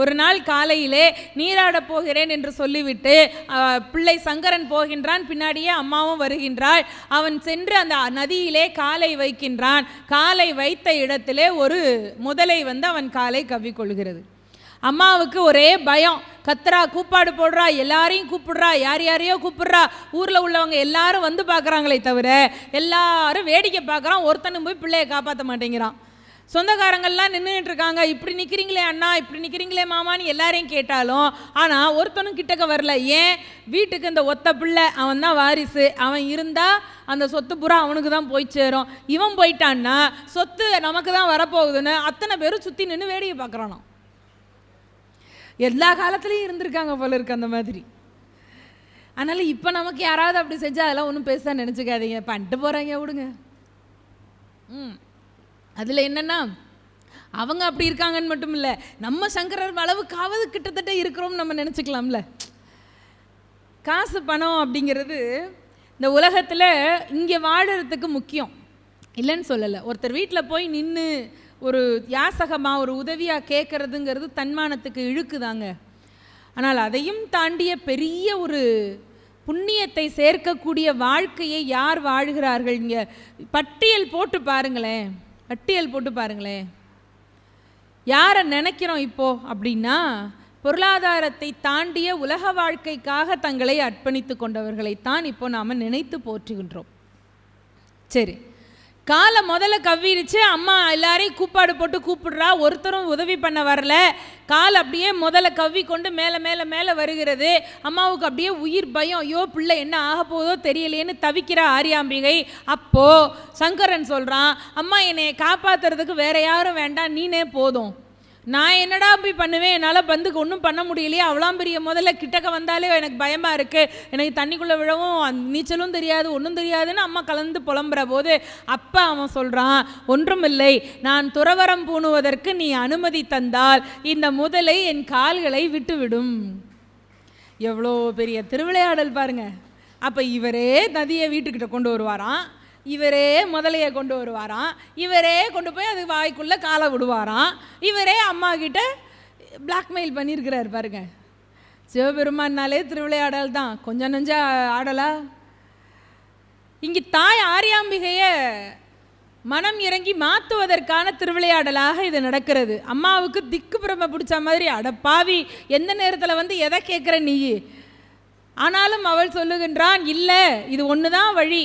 ஒரு நாள் காலையிலே நீராடப் போகிறேன் என்று சொல்லிவிட்டு பிள்ளை சங்கரன் போகின்றான். பின்னாடியே அம்மாவும் வருகின்றாள். அவன் சென்று அந்த நதியிலே காலை வைக்கின்றான். காலை வைத்த இடத்திலே ஒரு முதலை வந்து அவன் காலை கவ்விக்கொள்கிறது. அம்மாவுக்கு ஒரே பயம். கத்துறா கூப்பாடு போடுறா எல்லாரையும் கூப்பிடுறா யார் யாரையோ கூப்பிடுறா ஊரில் உள்ளவங்க எல்லாரும் வந்து பார்க்குறாங்களே தவிர எல்லாரும் வேடிக்கை பார்க்குறான். ஒருத்தனும் போய் பிள்ளையை காப்பாற்ற மாட்டேங்கிறான். சொந்தக்காரங்கள்லாம் நின்றுட்டு இருக்காங்க இப்படி நிற்கிறீங்களே அண்ணா இப்படி நிற்கிறீங்களே மாமான்னு எல்லாரையும் கேட்டாலும் ஆனால் ஒருத்தனும் கிட்டக்க வரல. ஏன்? வீட்டுக்கு இந்த ஒத்த பிள்ளை அவன் தான் வாரிசு. அவன் இருந்தால் அந்த சொத்து புறா அவனுக்கு தான் போய் சேரும். இவன் போயிட்டான்னா சொத்து நமக்கு தான் வரப்போகுதுன்னு அத்தனை பேரும் சுற்றி நின்று வேடிக்கை பார்க்குறானோ? எல்லா காலத்துலேயும் இருந்திருக்காங்க போல இருக்கு அந்த மாதிரி. அதனால் இப்போ நமக்கு யாராவது அப்படி செஞ்சால் அதெல்லாம் ஒன்றும் பெருசாக நினச்சிக்காதீங்க. பண்ணிட்டு போகிறாங்க விடுங்க. ம். அதில் என்னென்னா அவங்க அப்படி இருக்காங்கன்னு மட்டும் இல்லை நம்ம சங்கரர் அளவுக்காவது கிட்டத்தட்ட இருக்கிறோம்னு நம்ம நினச்சிக்கலாம்ல. காசு பணம் அப்படிங்கிறது இந்த உலகத்தில் இங்கே வாழறதுக்கு முக்கியம். இல்லைன்னு சொல்லலை. ஒருத்தர் வீட்டில் போய் நின்று ஒரு யாசகமாக ஒரு உதவியாக கேட்குறதுங்கிறது தன்மானத்துக்கு இழுக்குதாங்க. ஆனால் அதையும் தாண்டிய பெரிய ஒரு புண்ணியத்தை சேர்க்கக்கூடிய வாழ்க்கையை யார் வாழ்கிறார்கள் இங்கே? பட்டியல் போட்டு பாருங்களேன். அட்டியல் போட்டு பாருங்களேன். யாரை நினைக்கிறோம் இப்போ அப்படின்னா பொருளாதாரத்தை தாண்டிய உலக வாழ்க்கைக்காக தங்களை அர்ப்பணித்து கொண்டவர்களைத்தான் இப்போ நாம் நினைத்து போற்றுகின்றோம். சரி. காலை முதல்ல கவ்விருச்சு அம்மா எல்லாரையும் கூப்பாடு போட்டு கூப்பிடுறா. ஒருத்தரும் உதவி பண்ண வரல. கால் அப்படியே முதல்ல கவ்வி கொண்டு மேலே மேலே மேலே வருகிறது. அம்மாவுக்கு அப்படியே உயிர் பயம். ஐயோ பிள்ளை என்ன ஆக போதோ தெரியலேன்னு தவிக்கிற ஆரியாம்பிகை. அப்போது சங்கரன் சொல்கிறான் அம்மா என்னை காப்பாத்துறதுக்கு வேற யாரும் வேண்டாம். நீனே போதும். நான் என்னடா போய் பண்ணுவேன்? என்னால் பந்துக்கு ஒன்றும் பண்ண முடியலையே. அவ்வளோ பெரிய முதல்ல கிட்டக்க வந்தாலே எனக்கு பயமாக இருக்குது எனக்கு தண்ணிக்குள்ளே விழவும் நீச்சலும் தெரியாது ஒன்றும் தெரியாதுன்னு அம்மா கலந்து புலம்புற போது அப்பா அவன் சொல்கிறான் ஒன்றுமில்லை நான் துறவரம் பூணுவதற்கு நீ அனுமதி தந்தால் இந்த முதலை என் கால்களை விட்டுவிடும். எவ்வளோ பெரிய திருவிளையாடல் பாருங்க. அப்போ இவரே நதியை வீட்டுக்கிட்ட கொண்டு வருவாராம். இவரே முதலையை கொண்டு வருவாராம். இவரே கொண்டு போய் அது வாய்க்குள்ளே காலை விடுவாராம். இவரே அம்மா கிட்ட பிளாக்மெயில் பண்ணியிருக்கிறார் பாருங்க. சிவபெருமானாலே திருவிளையாடல் தான். கொஞ்சம் நெஞ்சா ஆடலா? இங்கே தாய் ஆரியாம்பிகையை மனம் இறங்கி மாற்றுவதற்கான திருவிளையாடலாக இது நடக்கிறது. அம்மாவுக்கு திக்கு பிரம பிடிச்ச மாதிரி அட பாவி எந்த நேரத்தில் வந்து எதை கேட்குற நீ? ஆனாலும் அவள் சொல்லுகின்றான் இல்லை இது ஒன்று தான் வழி.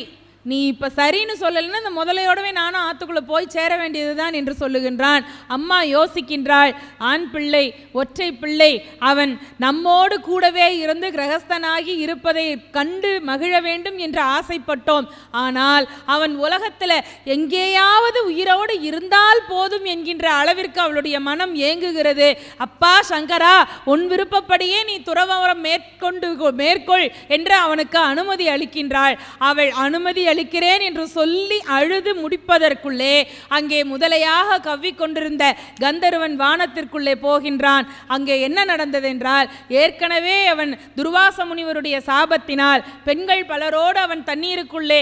நீ இப்போ சரின்னு சொல்லலைன்னா இந்த முதலையோடவே நானும் ஆத்துக்குள்ளே போய் சேர வேண்டியதுதான் என்று சொல்லுகின்றான். அம்மா யோசிக்கின்றாள் ஆண் பிள்ளை ஒற்றை பிள்ளை அவன் நம்மோடு கூடவே இருந்து கிரகஸ்தனாகி இருப்பதை கண்டு மகிழ வேண்டும் என்று ஆசைப்பட்டோம். ஆனால் அவன் உலகத்தில் எங்கேயாவது உயிரோடு இருந்தால் போதும் என்கின்ற அளவிற்கு அவளுடைய மனம் ஏங்குகிறது. அப்பா சங்கரா உன் விருப்பப்படியே நீ துறவரம் மேற்கொண்டு மேற்கொள் என்று அவனுக்கு அனுமதி அளிக்கின்றாள். அவள் அனுமதி அளிக்கிறேன் என்று சொல்லி அழுது முடிப்பதற்குள்ளே அங்கே முதலையாக கவ்விக்கொண்டிருந்த கந்தர்வன் வானத்திற்குள்ளே போகின்றான். அங்கே என்ன நடந்தது என்றால் ஏற்கனவே அவன் துர்வாச முனிவருடைய சாபத்தினால் பெண்கள் பலரோடு அவன் தண்ணீருக்குள்ளே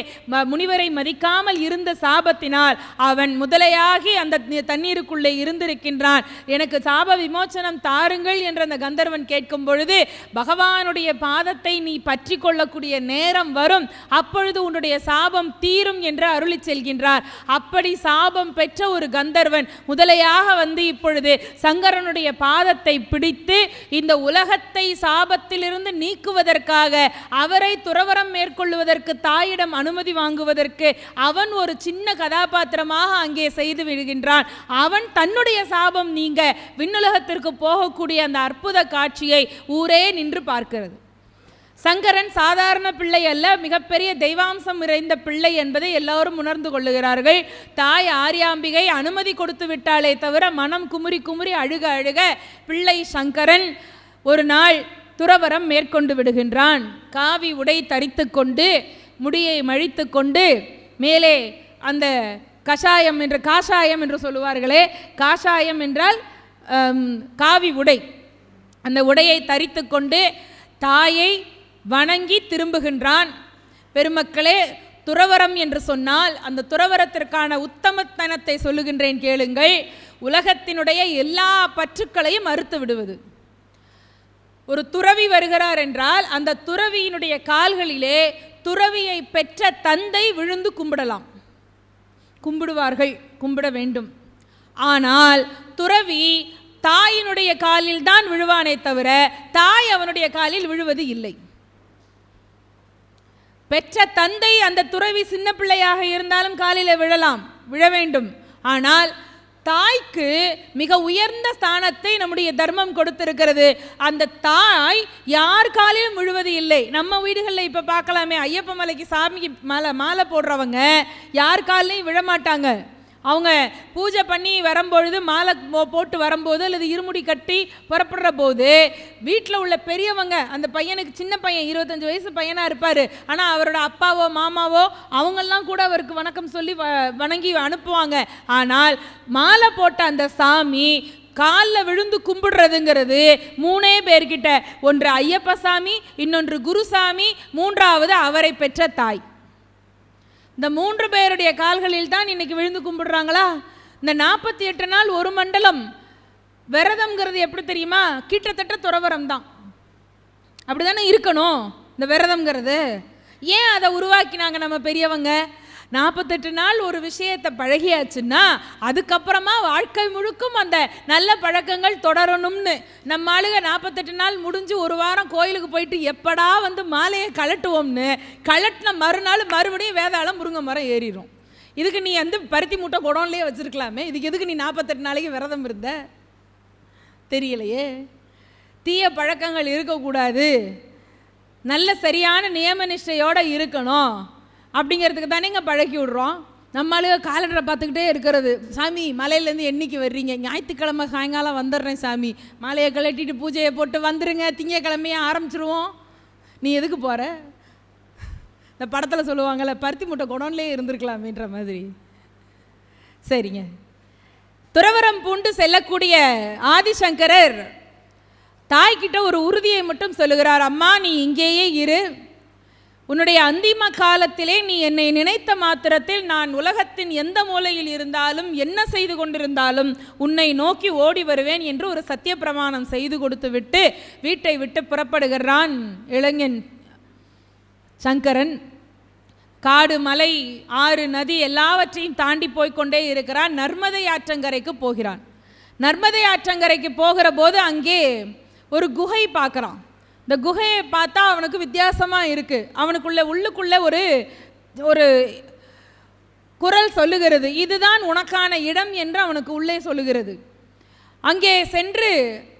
முனிவரை மதிக்காமல் இருந்த சாபத்தினால் அவன் முதலையாகி அந்த தண்ணீருக்குள்ளே இருந்திருக்கின்றான். எனக்கு சாப விமோச்சனம் தாருங்கள் என்று அந்த கந்தர்வன் கேட்கும் பொழுது பகவானுடைய பாதத்தை நீ பற்றி கொள்ளக்கூடிய நேரம் வரும். அப்பொழுது உன்னுடைய சாபம் தீரும் என்று அருளி செல்கின்றார். அப்படி சாபம் பெற்ற ஒரு கந்தர்வன் முதலையாக வந்து இப்பொழுது சங்கரனுடைய பாதத்தை பிடித்து இந்த உலகத்தை சாபத்திலிருந்து நீக்குவதற்காக அவரை துறவரம் மேற்கொள்வதற்கு தாயிடம் அனுமதி வாங்குவதற்கு அவன் ஒரு சின்ன கதாபாத்திரமாக அங்கே செய்து விடுகின்றான். அவன் தன்னுடைய சாபம் நீங்க விண்ணுலகத்திற்கு போகக்கூடிய அந்த அற்புத காட்சியை ஊரே நின்று பார்க்கிறது. சங்கரன் சாதாரண பிள்ளை அல்ல மிகப்பெரிய தெய்வாம்சம் நிறைந்த பிள்ளை என்பதை எல்லோரும் உணர்ந்து கொள்ளுகிறார்கள். தாய் ஆரியாம்பிகை அனுமதி கொடுத்து விட்டாலே தவிர மனம் குமுறி குமுறி அழுக அழுக பிள்ளை சங்கரன் ஒரு நாள் துறவரம் மேற்கொண்டு விடுகின்றான். காவி உடை தரித்து கொண்டு முடியை மழித்து கொண்டு மேலே அந்த கஷாயம் என்று காஷாயம் என்று சொல்லுவார்களே காஷாயம் என்றால் காவி உடை. அந்த உடையை தரித்து கொண்டு தாயை வணங்கி திரும்புகின்றான். பெருமக்களே துறவரம் என்று சொன்னால் அந்த துறவரத்திற்கான உத்தமத்தனத்தை சொல்லுகின்றேன் கேளுங்கள். உலகத்தினுடைய எல்லா பற்றுக்களையும் மறுத்து விடுவது. ஒரு துறவி வருகிறார் என்றால் அந்த துறவியினுடைய கால்களிலே துறவியை பெற்ற தந்தை விழுந்து கும்பிடலாம். கும்பிடுவார்கள் கும்பிட வேண்டும். ஆனால் துறவி தாயினுடைய காலில் தான் விழுவானே தவிர தாய் அவனுடைய காலில் விழுவது இல்லை. பெற்ற தந்தை அந்த துறவி சின்ன பிள்ளையாக இருந்தாலும் காலில் விழலாம் விழ வேண்டும். ஆனால் தாய்க்கு மிக உயர்ந்த ஸ்தானத்தை நம்முடைய தர்மம் கொடுத்திருக்கிறது. அந்த தாய் யார் காலிலும் விழுவது இல்லை. நம்ம வீடுகளில் இப்போ பார்க்கலாமே ஐயப்ப மலைக்கு சாமிக்கு மாலை மாலை போடுறவங்க யார் காலிலையும் விழமாட்டாங்க அவங்க பூஜை பண்ணி வரும்பொழுது மாலை போ- போட்டு வரும்போது அல்லது இருமுடி கட்டி புறப்படுற போது வீட்டில் உள்ள பெரியவங்க அந்த பையனுக்கு சின்ன பையன் இருபத்தஞ்சி வயசு பையனாக இருப்பார். ஆனால் அவரோட அப்பாவோ மாமாவோ அவங்கெல்லாம் கூட அவருக்கு வணக்கம் சொல்லி வ- வணங்கி அனுப்புவாங்க. ஆனால் மாலை போட்ட அந்த சாமி காலில் விழுந்து கும்பிடுறதுங்கிறது மூணே பேர்கிட்ட. ஒன்று ஐயப்ப சாமி இன்னொன்று குருசாமி மூன்றாவது அவரை பெற்ற தாய். இந்த மூன்று பேருடைய கால்களில் தான் இன்னைக்கு விழுந்து கும்பிடுறாங்களா? இந்த நாற்பத்தி எட்டு நாள் ஒரு மண்டலம் விரதம்ங்கிறது எப்படி தெரியுமா? கிட்டத்தட்ட துறவரம் தான். அப்படி தானே இருக்கணும் இந்த விரதம்ங்கிறது? ஏன் அதை உருவாக்கினாங்க நம்ம பெரியவங்க? நாற்பத்தெட்டு நாள் ஒரு விஷயத்தை பழகியாச்சுன்னா அதுக்கப்புறமா வாழ்க்கை முழுக்கும் அந்த நல்ல பழக்கங்கள் தொடரணும்னு. நம்ம ஆளுக நாற்பத்தெட்டு நாள் முடிஞ்சு ஒரு வாரம் கோயிலுக்கு போயிட்டு எப்படா வந்து மாலையை கழட்டுவோம்னு கழட்டின மறுநாள் மறுபடியும் வேதாளம் முருங்கை மரம் ஏறிடும் இதுக்கு நீ வந்து பருத்தி மூட்டை குடம்லேயே வச்சிருக்கலாமே இதுக்கு எதுக்கு நீ நாற்பத்தெட்டு நாளைக்கு விரதம் இருந்த? தெரியலையே. தீய பழக்கங்கள் இருக்கக்கூடாது. நல்ல சரியான நியம நிஷ்டையோடு இருக்கணும். அப்படிங்கிறதுக்கு தானேங்க பழக்கி விடுறோம். நம்மளுக்கு காலண்டரை பார்த்துக்கிட்டே இருக்கிறது. சாமி மலையிலேருந்து என்னைக்கு வர்றீங்க? ஞாயிற்றுக்கிழமை சாயங்காலம் வந்துடுறேன் சாமி. மாலையை கழட்டிட்டு பூஜையை போட்டு வந்துடுங்க திங்கக்கிழமையே ஆரம்பிச்சிருவோம். நீ எதுக்கு போகிற இந்த படத்தில் சொல்லுவாங்கள்ல பருத்தி மூட்டை குடோன்லேயே இருந்திருக்கலாமேன்ற மாதிரி. சரிங்க. துறவரம் பூண்டு செல்லக்கூடிய ஆதிசங்கரர் தாய்கிட்ட ஒரு உறுதியை மட்டும் சொல்லுகிறார். அம்மா நீ இங்கேயே இரு. உன்னுடைய அந்திம காலத்திலே நீ என்னை நினைத்த மாத்திரத்தில் நான் உலகத்தின் எந்த மூலையில் இருந்தாலும் என்ன செய்து கொண்டிருந்தாலும் உன்னை நோக்கி ஓடி வருவேன் என்று ஒரு சத்திய பிரமாணம் செய்து கொடுத்து விட்டு வீட்டை விட்டு புறப்படுகிறான் இளைஞன் சங்கரன். காடு மலை ஆறு நதி எல்லாவற்றையும் தாண்டி போய்க்கொண்டே இருக்கிறான். நர்மதை ஆற்றங்கரைக்கு போகிறான். நர்மதை ஆற்றங்கரைக்கு போகிற போது அங்கே ஒரு குகை பார்க்குறான். இந்த குகையை பார்த்தா அவனுக்கு வித்தியாசமாக இருக்குது அவனுக்குள்ள உள்ளுக்குள்ளே ஒரு ஒரு குரல் சொல்லுகிறது. இதுதான் உனக்கான இடம் என்று அவனுக்கு உள்ளே சொல்லுகிறது. அங்கே சென்று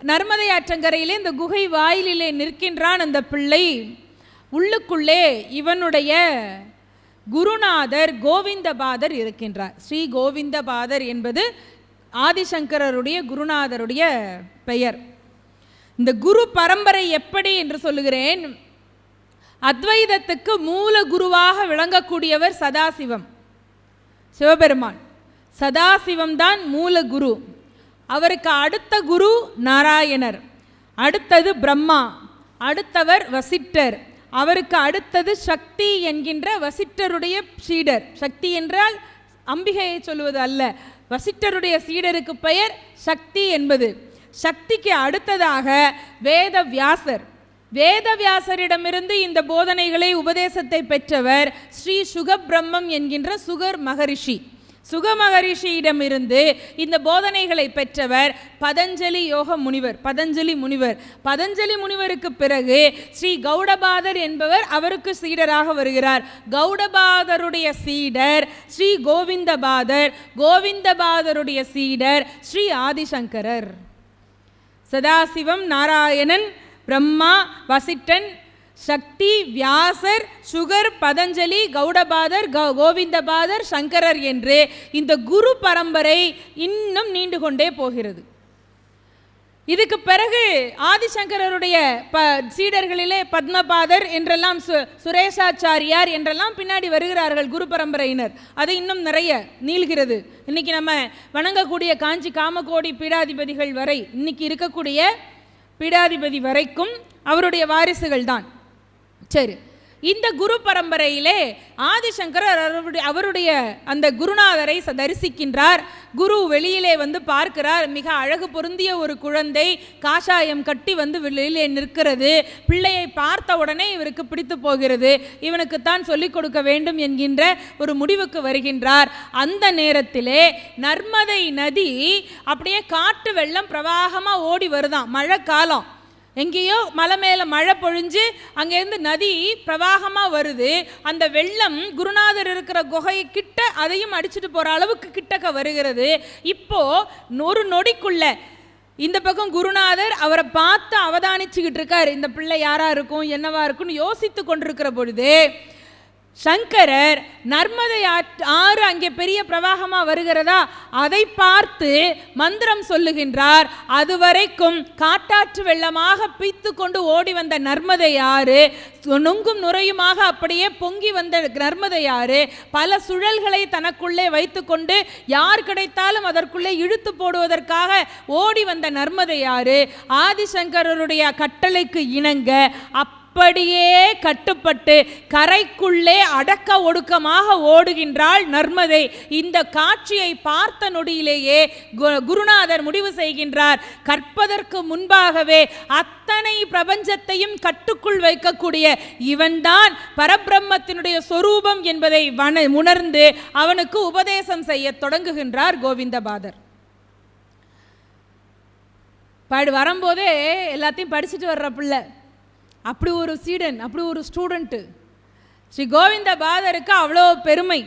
நர்மதை ஆற்றங்கரையிலே இந்த குகை வாயிலிலே நிற்கின்றான் அந்த பிள்ளை. உள்ளுக்குள்ளே இவனுடைய குருநாதர் கோவிந்தபாதர் இருக்கின்றார். ஸ்ரீ கோவிந்தபாதர் என்பது ஆதிசங்கரருடைய குருநாதருடைய பெயர். இந்த குரு பரம்பரை எப்படி என்று சொல்லுகிறேன். அத்வைதத்துக்கு மூல குருவாக விளங்கக்கூடியவர் சதாசிவம். சிவபெருமான். சதாசிவம் தான் மூல குரு. அவருக்கு அடுத்த குரு நாராயணர். அடுத்தது பிரம்மா. அடுத்தவர் வசிட்டர் அவருக்கு அடுத்தது சக்தி என்கின்ற வசிட்டருடைய சீடர். சக்தி என்றால் அம்பிகையை சொல்லுவது அல்ல. வசிட்டருடைய சீடருக்கு பெயர் சக்தி என்பது. சக்திக்கு அடுத்ததாக வேத வியாசர் வேதவியாசரிடமிருந்து இந்த போதனைகளை உபதேசத்தை பெற்றவர் ஸ்ரீ சுகபிரம்மம் என்கின்ற சுகர் மகரிஷி. சுக மகரிஷியிடமிருந்து இந்த போதனைகளை பெற்றவர் பதஞ்சலி யோக முனிவர் பதஞ்சலி முனிவர். பதஞ்சலி முனிவருக்கு பிறகு ஸ்ரீ கௌடபாதர் என்பவர் அவருக்கு சீடராக வருகிறார். கௌடபாதருடைய சீடர் ஸ்ரீ கோவிந்தபாதர் கோவிந்தபாதருடைய சீடர் ஸ்ரீ ஆதிசங்கரர். சதாசிவம் நாராயணன் பிரம்மா வசிட்டன் சக்தி வியாசர் சுகர் பதஞ்சலி கௌடபாதர் கௌ- கோவிந்தபாதர் சங்கரர் என்று இந்த குரு பரம்பரை இன்னும் நீண்டு கொண்டே போகிறது. இதுக்கு பிறகு ஆதிசங்கரருடைய ப சீடர்களிலே பத்மபாதர் என்றெல்லாம் சு சுரேஷாச்சாரியார் என்றெல்லாம் பின்னாடி வருகிறார்கள் குரு பரம்பரையினர் அது இன்னும் நிறைய நீள்கிறது. இன்னைக்கு நம்ம வணங்கக்கூடிய காஞ்சி காமகோடி பீடாதிபதிகள் வரை இன்னைக்கு இருக்கக்கூடிய பீடாதிபதி வரைக்கும் அவருடைய வாரிசுகள் தான். சரி இந்த குரு பரம்பரையிலே ஆதிசங்கரர் அவருடைய அவருடைய அந்த குருநாதரை ச- தரிசிக்கின்றார். குரு வெளியிலே வந்து பார்க்கிறார். மிக அழகு பொருந்திய ஒரு குழந்தை காஷாயம் கட்டி வந்து வெளியிலே நிற்கிறது. பிள்ளையை பார்த்த உடனே இவருக்கு பிடித்து போகிறது. இவனுக்குத்தான் சொல்லிக் கொடுக்க வேண்டும் என்கின்ற ஒரு முடிவுக்கு வருகின்றார். அந்த நேரத்திலே நர்மதை நதி அப்படியே காட்டு வெள்ளம் பிரவாகமாக ஓடி வருதாம் மழை காலம். எங்கேயோ மலை மேலே மழை பொழிஞ்சு அங்கேருந்து நதி பிரவாகமாக வருது. அந்த வெள்ளம் குருநாதர் இருக்கிற குகையை கிட்ட அதையும் அடிச்சுட்டு போகிற அளவுக்கு கிட்டக்க வருகிறது. இப்போது ஒரு நொடிக்குள்ள இந்த பக்கம் குருநாதர் அவரை பார்த்து அவதானிச்சுக்கிட்டு இருக்கார். இந்த பிள்ளை யாராக இருக்கும் என்னவா இருக்கும்னு யோசித்து கொண்டிருக்கிற பொழுது சங்கரர் நர்மதை ஆற்று- ஆறு அங்கே பெரிய பிரவாகமாக வருகிறதா? அதை பார்த்து மந்திரம் சொல்லுகின்றார் அதுவரைக்கும் காட்டாற்று வெள்ளமாக பீத்து கொண்டு ஓடி வந்த நர்மதை ஆறு நுங்கும் நுரையுமாக அப்படியே பொங்கி வந்த நர்மதை ஆறு பல சுழல்களை தனக்குள்ளே வைத்துக்கொண்டு யார் கிடைத்தாலும் அதற்குள்ளே இழுத்து போடுவதற்காக ஓடி வந்த நர்மதை ஆறு ஆதிசங்கரருடைய கட்டளைக்கு இணங்க அப் அப்படியே கட்டுப்பட்டு கரைக்குள்ளே அடக்க ஒடுக்கமாக ஓடுகின்றாள் நர்மதை. இந்த காட்சியை பார்த்த நொடியிலேயே கு- குருநாதர் முடிவு செய்கின்றார். கற்பதற்கு முன்பாகவே அத்தனை பிரபஞ்சத்தையும் கட்டுக்குள் வைக்கக்கூடிய இவன்தான் பரபிரம்மத்தினுடைய சொரூபம் என்பதை வன உணர்ந்து அவனுக்கு உபதேசம் செய்ய தொடங்குகின்றார் கோவிந்தபாதர். படி வரும்போதே எல்லாத்தையும் படிச்சுட்டு வர்ற பிள்ளை. அப்படி ஒரு சீடன் அப்படி ஒரு ஸ்டூடெண்ட்டு ஸ்ரீ கோவிந்த பாதருக்கு அவ்வளோ பெருமை.